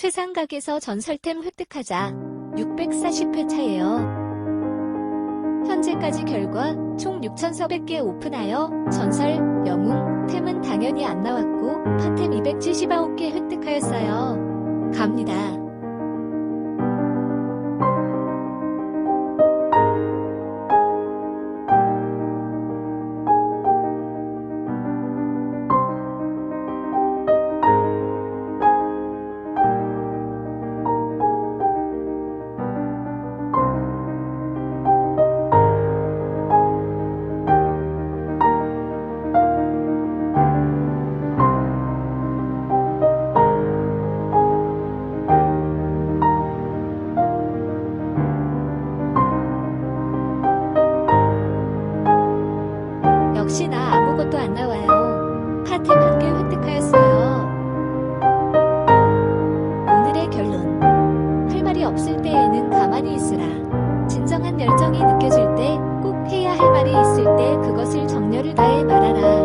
최상각에서 전설템 획득하자 640회 차예요. 현재까지 결과 총 6,400개 오픈하여 전설, 영웅, 템은 당연히 안 나왔고 파템 279개 획득하였어요. 갑니다. 혹시나 아무것도 안 나와요. 파트 반개 획득하였어요. 오늘의 결론. 할 말이 없을 때에는 가만히 있으라. 진정한 열정이 느껴질 때 꼭 해야 할 말이 있을 때 그것을 정렬을 다해 말하라.